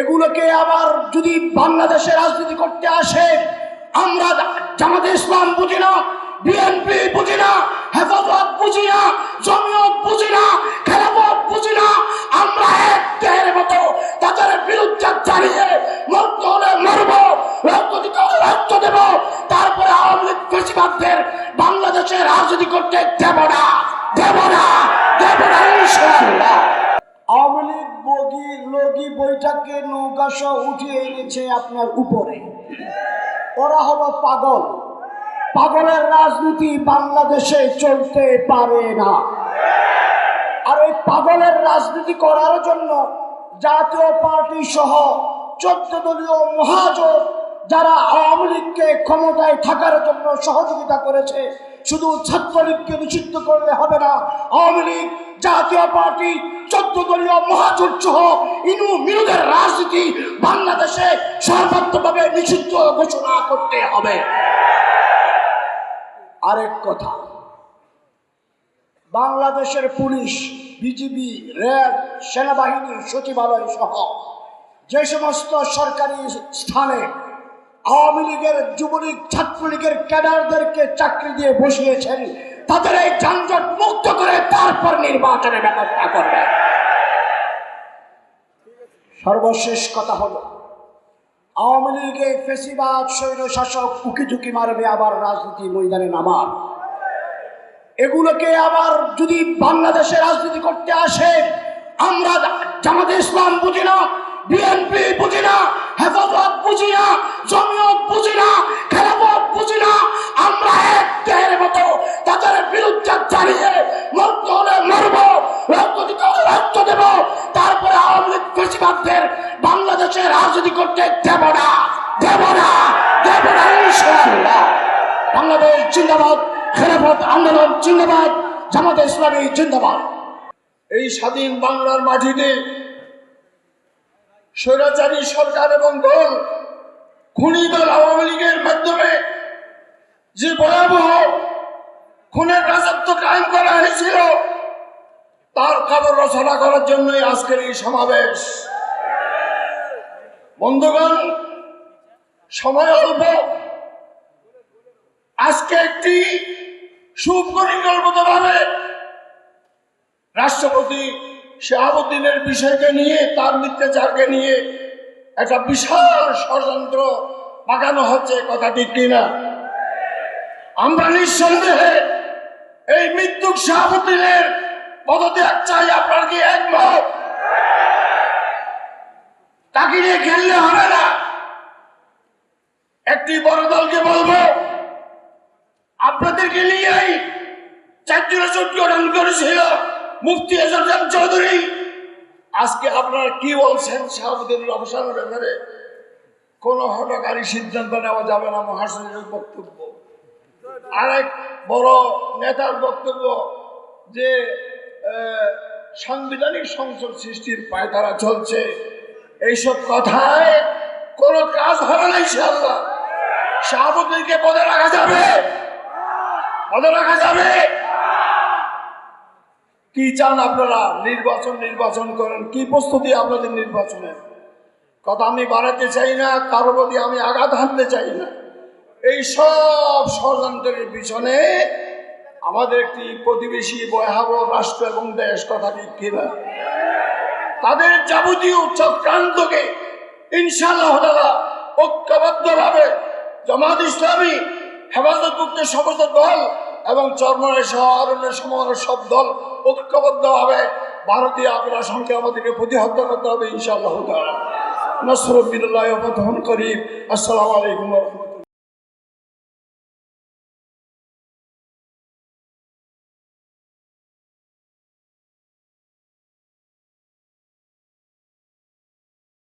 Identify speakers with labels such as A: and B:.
A: এগুলোকে আবার যদি বাংলাদেশে রাজনীতি করতে আসে, আমরা জামাতে ইসলাম বুঝি না, বিএনপি বুঝি না, হেফাজত বুঝি না, জমিয়ত বুঝি না, খেলাফত বুঝি না, আমরা এক দেহের মতো তাদের বিরুদ্ধে দাঁড়িয়ে মরতে হলে মরব, রক্ত দিতে হলে রক্ত দেব, তারপরে আওয়ামী লীগ বেশিরভাগদের বাংলাদেশে রাজনীতি করতে দেব না দেব না দেব না ইনশাআল্লাহ আওয়ামী লীগ বগি লগি বইটাকে নৌকা সহ উঠিয়ে এনেছে আপনার উপরে। ওরা হলো পাগল। পাগলের রাজনীতি বাংলাদেশে চলতে পারে না। আর এই পাগলের রাজনীতি করার জন্য জাতীয় পার্টি সহ চোদ্দ দলীয় মহাজোট যারা আওয়ামী লীগকে ক্ষমতায় থাকার জন্য সহযোগিতা করেছে, শুধু ছাত্রলীগকে নিষিদ্ধ করলে হবে না। আওয়ামী লীগ জাতীয় পার্টি চোদ্দ দলীয় সহ ইনু মিনুদের রাজনীতি বাংলাদেশে সর্বাত্মকভাবে নিষিদ্ধ ঘোষণা করতে হবে। আরেক কথা, বাংলাদেশের পুলিশ, বিজিবি, র্যাব, সেনাবাহিনী, সচিবালয় সহ যে সমস্ত সরকারি স্থানে আওয়ামী লীগের, যুবলীগ, ছাত্রলীগের ক্যাডারদেরকে চাকরি দিয়ে বসিয়েছেন, তাদের এই যানজট মুক্ত করে তারপর নির্বাচনের ব্যবস্থা করবে। সর্বশেষ কথা হলো, আওয়ামী লীগে ফেসিবাদ স্বৈর শাসক উকি ঝুঁকি মারবে, আবার রাজনীতি ময়দানে নামার। এগুলোকে আবার যদি বাংলাদেশে রাজনীতি করতে আসে, আমরা জামাতে ইসলাম বুঝি না, বিএনপি বুঝি না, হেফাজত বুঝি না, জমিয়ত বুঝি না, খেলাফত বুঝি রাজনীতি করতে দেব না দেব না দেব না বাংলাদেশ জিন্দাবাদ, খেলাফত আন্দোলন জিন্দাবাদ, জামাতে ইসলামী জিন্দাবাদ।
B: এই স্বাধীন বাংলার মাটিতে স্বৈরাচারী সরকার এবং দল, খুনি দল আওয়ামী লীগের মাধ্যমে যে ভয়াবহ খুনের রাজত্ব কায়েম করা হয়েছিল, তার খবর রচনা করার জন্যই আজকের এই সমাবেশ। বন্ধুগণ সময় অল্প। আজকে একটি সুপরিকল্পিত ভাবে রাষ্ট্রপতি শাহাবুদ্দিনের বিষয়কে নিয়ে, তার মিথ্যাচারকে নিয়ে একটা বিশাল ষড়যন্ত্র পাকানো হচ্ছে কথা ঠিক কিনা? আমরা নিঃসন্দেহে এই মৃত্যুক শাহাবুদ্দিনের পদত্যাগ চাই। আপনার কি একমত তাকে নিয়ে খেললে হবে না একটি বড় দলকে বলব। আপনাদেরকে নিয়েই চারজনে চট্টগ্রাম করেছিল মুফতি এজাম চৌধুরী। আজকে আপনারা কি বলছেন শাহাবুদ্দিনের অবসানের ব্যাপারে? কোনো হটকারী সিদ্ধান্ত নেওয়া যাবে না মহাসনের বক্তব্য। আরেক বড় নেতার বক্তব্য যে সাংবিধানিক সংসদ সৃষ্টির পায়তারা চলছে। এইসব কথায় কোনো কাজ হবে না ইনশাল্লাহ শাহাবুদ্দিনকে পদে রাখা যাবে। পদে রাখা যাবে। কি চান আপনারা? নির্বাচন নির্বাচন করেন। কি প্রস্তুতি আপনাদের নির্বাচনের? কথা আমি বাড়াতে চাই না, কারও প্রতি আমি আঘাত হানতে চাই না। এই সব ষড়যন্ত্রের পিছনে আমাদের একটি প্রতিবেশী ভয়াবহ রাষ্ট্র এবং দেশ কথা ঠিক কিনা? তাদের যাবতীয় চক্রান্তকে ইনশাআল্লাহ তাআলা ঐক্যবদ্ধভাবে জামাত ইসলামী হেফাজত মুক্তের সমস্ত দল এবং চরমনের সহ অরণ্যের সমানের সব দল ঐক্যবদ্ধভাবে ভারতীয় আগ্রা সংখ্যা আমাদেরকে প্রতিহত করতে হবে, ইনশাআল্লাহ নসরুল্লাহ করিম। আসসালামু আলাইকুম রহমতুল্লাহ।